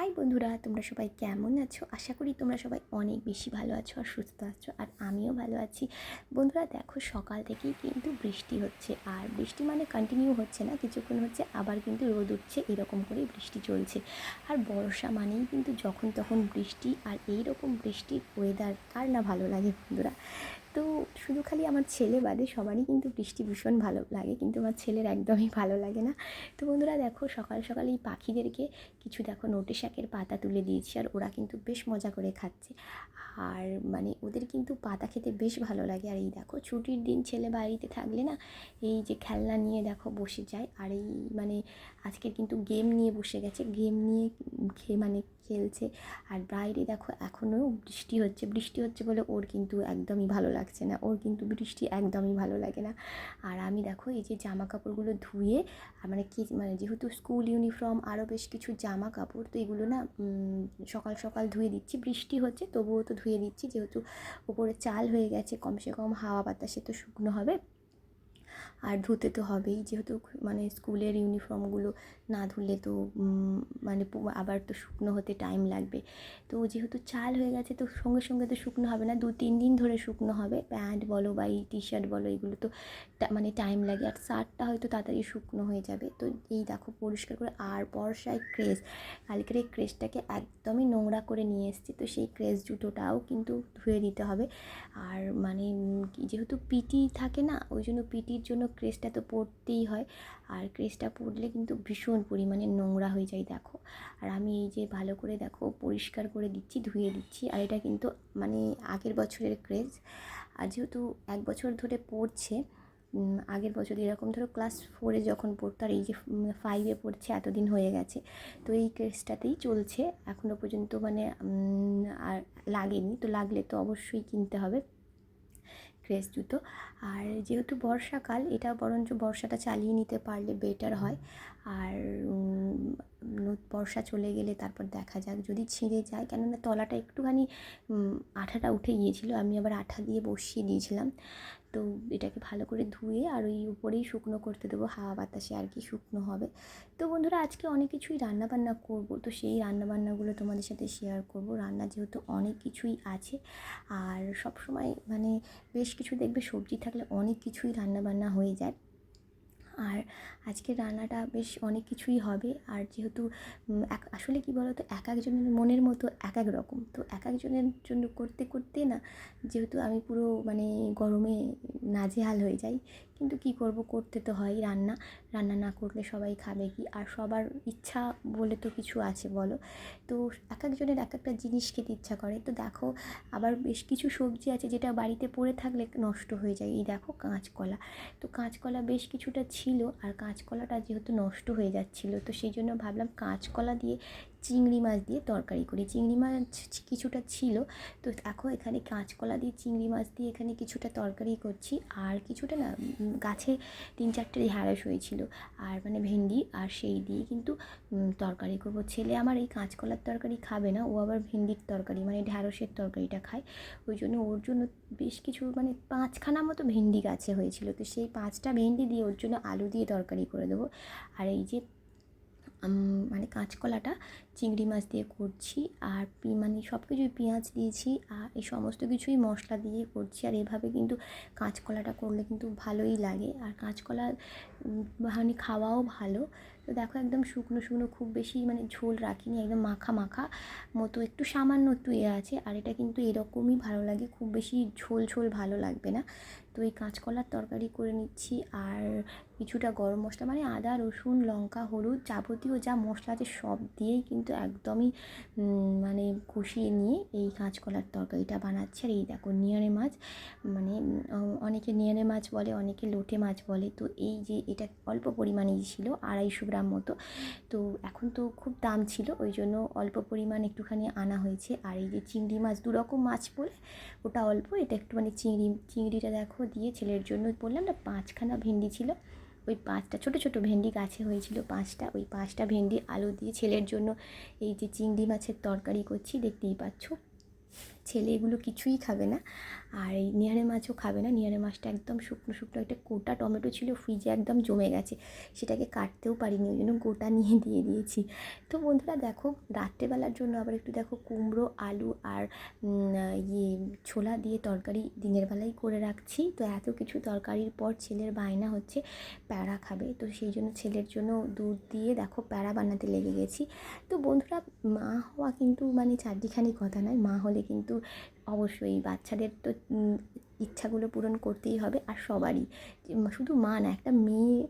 High বন্ধুরা, তোমরা সবাই কেমন আছো? আশা করি তোমরা সবাই অনেক বেশি ভালো আছো আর সুস্থ আছো, আর আমিও ভালো আছি। বন্ধুরা, দেখো সকাল থেকেই কিন্তু বৃষ্টি হচ্ছে, আর বৃষ্টি মানে কন্টিনিউ হচ্ছে না, কিছুক্ষণ হচ্ছে, আবার কিন্তু রোদ উঠছে, এরকম করেই বৃষ্টি চলছে। আর বর্ষা মানেই কিন্তু যখন তখন বৃষ্টি, আর এই রকম বৃষ্টির ওয়েদার কার না ভালো লাগে বন্ধুরা? তো শুধু খালি আমার ছেলে বাদে সবারই কিন্তু বৃষ্টি ভীষণ ভালো লাগে, কিন্তু আমার ছেলের একদমই ভালো লাগে না। তো বন্ধুরা দেখো, সকাল সকাল এই পাখিদেরকে কিছু দেখো নোটে শাকের পাতা তুলে দিয়েছি, আর ওরা কিন্তু বেশ মজা করে খাচ্ছে। আর মানে ওদের কিন্তু পাতা খেতে বেশ ভালো লাগে। আর এই দেখো, ছুটির দিন ছেলে বাড়িতে থাকলে না, এই যে খেলনা নিয়ে দেখো বসে যায়। আর এই মানে আজকের কিন্তু গেম নিয়ে বসে গেছে। গেম নিয়ে মানে খেলছে। আর বাইরে দেখো এখনও বৃষ্টি হচ্ছে। বৃষ্টি হচ্ছে বলে ওর কিন্তু একদমই ভালো লাগছে না। ওর কিন্তু বৃষ্টি একদমই ভালো লাগে না। আর আমি দেখো এই যে জামা কাপড়গুলো ধুয়ে মানে কি মানে যেহেতু স্কুল ইউনিফর্ম আরও বেশ কিছু জামা কাপড় তো এগুলো না সকাল সকাল ধুয়ে দিচ্ছি। বৃষ্টি হচ্ছে, তবুও তো ধুয়ে দিচ্ছি। যেহেতু ওপরে চাল হয়ে গেছে, কমসে কম হাওয়া বাতাসে তো শুকনো হবে। আর ধুতে তো হবেই। যেহেতু মানে স্কুলের ইউনিফর্মগুলো না ধুলে তো মানে আবার তো শুকনো হতে টাইম লাগবে। তো যেহেতু চাল হয়ে গেছে, তো সঙ্গে সঙ্গে তো শুকনো হবে না। দু, তিন দিন ধরে শুকনো হবে। প্যান্ট বলো বা এই টি শার্ট বলো, এগুলো তো মানে টাইম লাগে। আর শার্টটা হয়তো তাড়াতাড়ি শুকনো হয়ে যাবে। তো এই দেখো পরিষ্কার করে আর বর্ষায় ক্রেজ কালকের এই ক্রেজটাকে একদমই নোংরা করে নিয়ে এসেছি। তো সেই ক্রেজ জুতোটাও কিন্তু ধুয়ে দিতে হবে। আর মানে যেহেতু পিটি থাকে না, ওই জন্য পিটির জন্য ক্রেজটা তো পরতেই হয়। আর ক্রেজটা পরলে কিন্তু ভীষণ পরিমাণে নোংরা হয়ে যায়, দেখো। আর আমি এই যে ভালো করে, দেখো, পরিষ্কার করে দিচ্ছি, ধুয়ে দিচ্ছি। আর এটা কিন্তু মানে আগের বছরের ক্রেজ আর যেহেতু এক বছর ধরে পড়ছে আগের বছর এরকম ধরো ক্লাস ফোরে যখন পড়তো, আর এই যে ফাইভে পড়ছে, এতদিন হয়ে গেছে। তো এই ক্রেজটাতেই চলছে। এখনও পর্যন্ত মানে আর লাগেনি। তো লাগলে তো অবশ্যই কিনতে হবে। ক্রেস জুতো। আর যেহেতু বর্ষাকাল এটা বরঞ্চ বর্ষাটা চালিয়ে নিতে পারলে বেটার হয়। আর উম, বর্ষা চলে গেলে তারপর দেখা যাক যদি ছিঁড়ে যায়। কেননা তলাটা একটুখানি আঠাটা উঠে গিয়েছিল আমি আবার আঠা দিয়ে বসিয়ে দিয়েছিলাম। তো এটাকে ভালো করে ধুয়ে আর ওই উপরেই শুকনো করতে দেবো হাওয়া বাতাসে আর কি শুকনো হবে। তো বন্ধুরা আজকে অনেক কিছুই রান্না বান্না করব তো সেই রান্না বান্নাগুলো তোমাদের সাথে শেয়ার করব। রান্না যেহেতু অনেক কিছুই আছে আর সব সময় মানে বেশ কিছু দেখবে সবজি থাকলে অনেক কিছুই রান্না বান্না হয়ে যায়। আর আজকে রান্নাটা বেশ অনেক কিছুই হবে। আর যেহেতু এক- আসলে কি বলতো, এক একজনের মনের মতো এক এক রকম। তো এক একজনের জন্য করতে করতে না, যেহেতু আমি পুরো মানে গরমে নাজেহাল হয়ে যাই কিন্তু কি করব? করতে তো হয় রান্না। রান্না না করলে সবাই খাবে কি? আর সবার ইচ্ছা বলে তো কিছু আছে, বলো? তো এক একজনের এক একটা জিনিস খেতে ইচ্ছা করে। তো দেখো, আবার বেশ কিছু সবজি আছে যেটা বাড়িতে পড়ে থাকলে নষ্ট হয়ে যায়। এই দেখো কাঁচকলা। তো কাঁচকলা বেশ কিছুটা ছিল, আর কাঁচকলাটা যেহেতু নষ্ট হয়ে যাচ্ছিল, তো সেই জন্য ভাবলাম কাঁচকলা দিয়ে চিংড়ি মাছ দিয়ে তরকারি করি। চিংড়ি মাছ কিছুটা ছিল, তো এখন এখানে কাঁচকলা দিয়ে চিংড়ি মাছ দিয়ে এখানে কিছুটা তরকারি করছি। আর কিছুটা না গাছে তিন চারটে ঢ্যাঁড়স হয়েছিল। আর মানে ভেন্ডি আর সেই দিয়ে কিন্তু তরকারি করব। ছেলে আমার এই কাঁচকলার তরকারি খাবে না, ও আবার ভেন্ডির তরকারি মানে ঢ্যাঁড়সের তরকারিটা খায়। ওই জন্য ওর জন্য বেশ কিছু মানে পাঁচখানা মতো ভেন্ডি গাছে হয়েছিল। তো সেই পাঁচটা ভেন্ডি দিয়ে ওর জন্য আলু দিয়ে তরকারি করে দেবো। আর এই যে মানে কাঁচকলাটা চিংড়ি মাছ দিয়ে করছি আর পি মানে সব কিছুই পেঁয়াজ দিয়েছি আর এই সমস্ত কিছুই মশলা দিয়ে করছি আর এভাবে কিন্তু কাঁচকলাটা করলে কিন্তু ভালোই লাগে আর কাঁচকলা মানে খাওয়াও ভালো। তো দেখো একদম শুকনো শুকনো খুব বেশি মানে ঝোল রাখিনি, একদম মাখা মাখা মতো একটু সামান্য একটু এ আছে আর এটা কিন্তু এরকমই ভালো লাগে, খুব বেশি ঝোল ঝোল ভালো লাগবে না। তো এই কাঁচকলার তরকারি করে নিচ্ছি আর কিছুটা গরম মশলা মানে আদা, রসুন, লঙ্কা, হলুদ যাবতীয় যা মশলা আছে সব দিয়েই কিন্তু একদমই মানে কষিয়ে নিয়ে এই কাঁচকলার তরকারিটা বানাচ্ছে। আর এই দেখো নিয়ারে মাছ মানে অনেকে নিয়ারে মাছ বলে, অনেকে লোটে মাছ বলে। তো এই যে এটা অল্প পরিমাণেই ছিল, আড়াইশো গ্রাম মতো। তো এখন তো খুব দাম ছিল, ওই জন্য অল্প পরিমাণ একটুখানি আনা হয়েছে। আর এই যে চিংড়ি মাছ দু রকম মাছ বলে, ওটা অল্প। এটা একটু মানে চিংড়ি, চিংড়িটা দেখো দিয়ে ছেলের জন্য বললাম না, পাঁচখানা ভেন্ডি ছিল। ওই পাঁচটা, ছোট ছোট ভেন্ডি গাছে হয়েছিল পাঁচটা। ওই পাঁচটা ভেন্ডি আলু দিয়ে ছেলের জন্য এই যে চিংড়ি মাছের তরকারি করছি, দেখতেই পাচ্ছ। ছেলে এগুলো কিছুই খাবে না। আর এই নিহারে মাছও খাবে না। নিহারে মাছটা একদম শুকনো শুকনো একটা গোটা টমেটো ছিল, ফ্রিজে একদম জমে গেছে। সেটাকে কাটতেও পারিনি, ওই জন্য গোটা নিয়ে দিয়ে দিয়েছি। তো বন্ধুরা দেখো, রাত্রেবেলার জন্য আবার একটু দেখো কুমড়ো, আলু আর ইয়ে ছোলা দিয়ে তরকারি দিনের বেলায় করে রাখছি। তো এত কিছু তরকারির পর ছেলের বায়না হচ্ছে প্যাড়া খাবে। তো সেই জন্য ছেলের জন্য দুধ দিয়ে দেখো প্যাড়া বানাতে লেগে গেছি। তো বন্ধুরা, মা হওয়া কিন্তু মানে চারটিখানি কথা নয়। মা হলে কিন্তু অবশ্যই বাচ্চাদের তো ইচ্ছাগুলো পূরণ করতেই হবে আর সবারই। শুধু মা না, একটা মেয়ে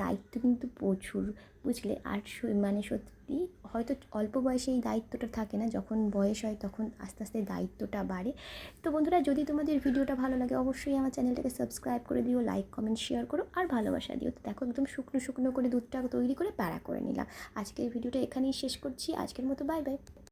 দায়িত্ব কিন্তু প্রচুর, বুঝলে? আর মানে সত্যি হয়তো অল্প বয়সে এই দায়িত্বটা থাকে না, যখন বয়স হয় তখন আস্তে আস্তে দায়িত্বটা বাড়ে। তো বন্ধুরা, যদি তোমাদের ভিডিওটা ভালো লাগে, অবশ্যই আমার চ্যানেলটাকে সাবস্ক্রাইব করে দিও, লাইক, কমেন্ট, শেয়ার করো আর ভালোবাসা দিও। তো দেখো, একদম শুকনো শুকনো করে দুধটা তৈরি করে প্যারা করে নিলাম। আজকের ভিডিওটা এখানেই শেষ করছি। আজকের মতো, বাই বাই।